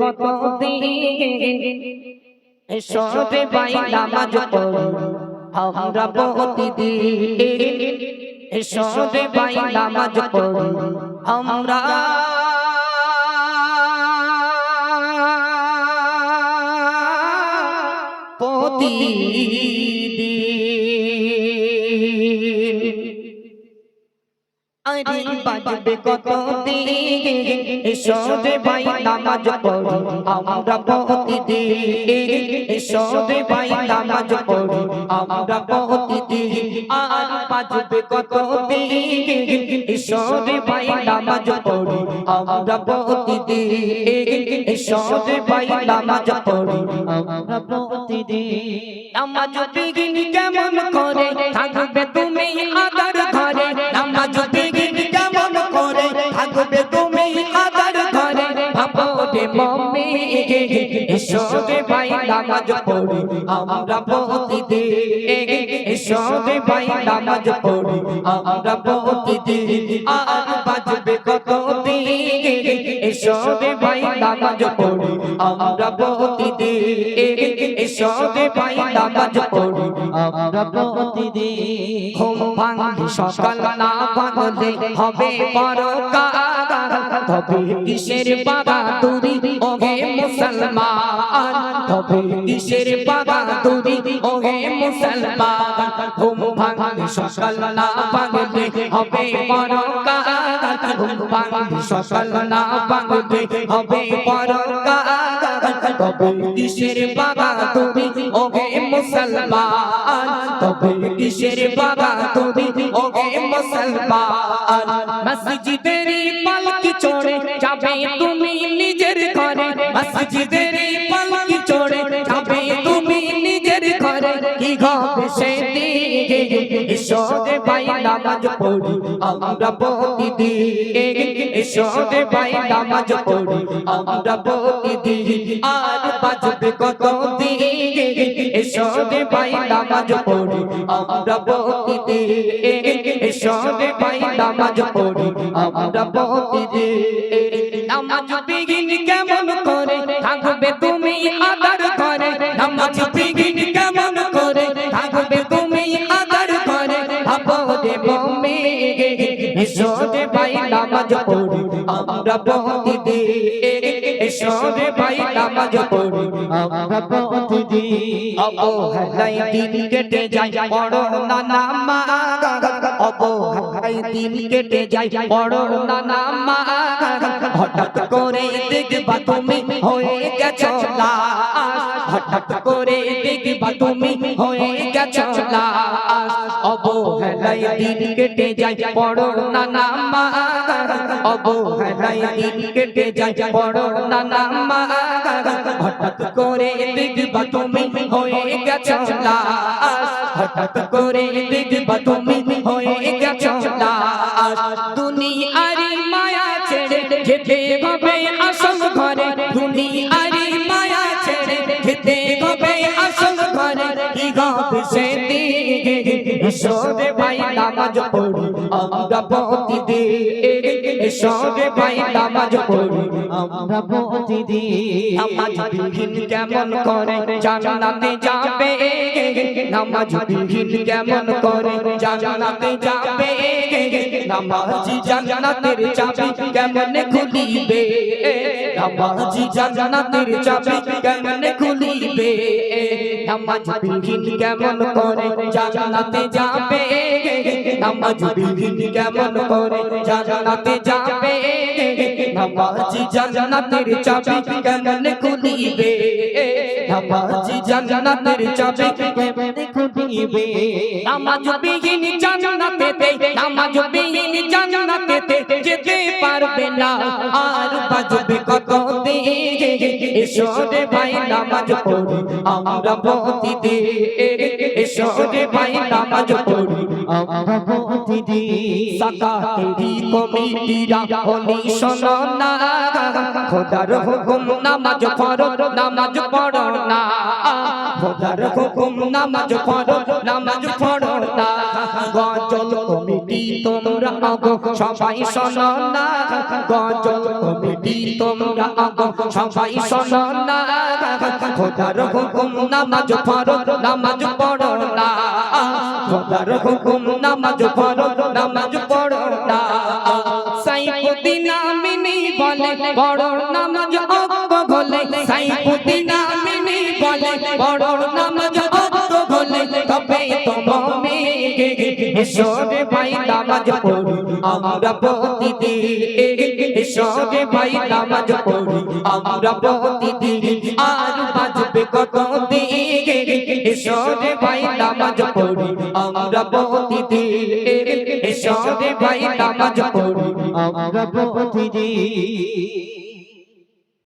কত দিন এসবে বাই নামাজ পড়ি আমরা প্রতিদিন এসবে বাই নামাজ পড়ি। আমরা আরে বাজবে কত এসবে ভাই নামাজ পড়ি। আমরা প্রতিদিন এসবে ভাই নামাজ পড়ি। আমরা প্রতিদিন আর বাজবে কত এসবে ভাই নামাজ পড়ি। আমরা প্রতিদিন এসবে ভাই নামাজ পড়ি। আমরা প্রতিদিন নামাজ বিঘিন কেমন করে? থাকবে তুমি এসবে ভাই নামাজ পড়ি, আমরা ভাই নামাজ পড়ি, আমরা বাজবে কত দিন? ভাই নামাজ পড়ি, আমরা ভাই নামাজ পড়ি, আমরা ঘুম ভাঙলে সকাল না হবে তবে কিসের বাগাদুরি ওহে মুসলমান তবে কিসের বাগাদুরি ওহে মুসলমান ঘুম ভাঙলে সকাল না ভাঙলে হবে বড় কাগার ঘুম ভাঙলে সকাল না ভাঙলে হবে বড় কাগার তবে কিসের বাগাদুরি ওহে মুসলমান তবে কিসের বাগাদুরি ওহে মুসলমান মসজিদের পালকি চড়ে যাবে তুমি নিজের ঘরে মসজিদের পালকি চড়ে, যাবে তুমি নিজের ঘরে। কি হবে সেদিকে? ঈশ্বরে ভাই নামাজ পড়ি, আমরা প্রতিদিন ঈশ্বরে ভাই নামাজ পড়ি, আমরা প্রতিদিন আর বাজবে কত দিন ঈশ্বরে ভাই নামাজ পড়ি, আমরা প্রতিদিন ঈশ্বরে ভাই নামাজ পড়ি, আমরা প্রতিদিন নামাজ বিঘিন কেমন থাকবে তুমি আদার করে নামাজ বিঘিন কেমন করে? থাকবে তুমি আদার করে রে মম্মি ঈশ্বরে ভাই নামাজ পড়ি। আমরা প্রতিদিন ঈশ্বরে ভাই নামাজ পড়ি। আমরা প্রতিদিন অবহেলাই দিন কেটে যায়। পড়ো না নামাজ। অবহেলাই দিন কেটে যায় পড়ো না নামাজ হঠাৎ করে দেখবা তুমি হয়ে গেছো লাশ হঠাৎ করে দেখবা তুমি হয়ে গেছো লাশ অবহেলাই দিন কেটে যায় পড়ো না নামাজ অবহেলাই দিন কেটে যায় পড়ো না নামাজ হঠাৎ করে দেখবা তুমি হয়ে গেছো লাশ হঠাৎ করে দেখবা তুমি হয়ে গেছো লাশ। দুনিয়ারি মায়া ছেড়ে যেতে হবে আসল ঘরে। দুনিয়ারি মায়া ছেড়ে যেতে হবে আসল ঘরে। কি হবে সেদিকে ঈশ্বরে ভাই নামাজ পড়ি, আমরা প্রতিদিন ঈশ্বরে ভাই নামাজ পড়ি। আমরা প্রতিদিন নামাজ বিহীন কেমন করে? জান্নাতে যাবে নামাজ বিহীন কেমন করে? জান্নাতে যাবে নামাজি জান্নাতের চাবি কেমন খুলিবে? নামাজি জান্নাতের চাবি কেমন খুলিবে? নামাজ বিহীন কেমন করে? জান্নাতে যাবে নামাজ বিহীন কেমন করে? জান্নাতে যাবে। নামাজি জান্নাতের চাবি কেমন খুলিবে? নামাজি জান্নাতের চাবি কেমন খুলিবে? নামাজ বিহীন জান্নাতেতে নামাজ বিহীন জান্নাতেতে যেতে পারবে না, আর বাজবে কত ঈশ্বরে ভাই, নামাজ পড়ি, আমরা প্রতিদিন। ঈশ্বরে ভাই, নামাজ পড়ি। আমরা প্রতিদিন সাকাতেরি কমিটিরা হলি শোনো না খোদার হুকুম নামাজ পড়ো নামাজ পড়ো না। খোদার হুকুম নামাজ পড়ো নামাজ পড়ো না। গজল কমিটি তোমরা আগো, সবাই শোনো না। গজল কমিটি তোমরা আগো, সবাই শোনো না। খোদার হুকুম নামাজ পড়ো নামাজ পড়ো না খোদার হুকুম নামাজ পড়ো নামাজ পড়ো না সাইফুদ্দিন আমিনি বলে পড়ো নামাজ অজ্ঞ বলে ঈশ্বরে ভাই, নামাজ পড়ি আমরা প্রতিদিন। ঈশ্বরে ভাই, নামাজ পড়ি আমরা প্রতিদিন। আর বাজবে কত দিন ঈশ্বরে ভাই, নামাজ পড়ি আমরা প্রতিদিন। ঈশ্বরে ভাই, নামাজ পড়ি আমরা প্রতিদিন।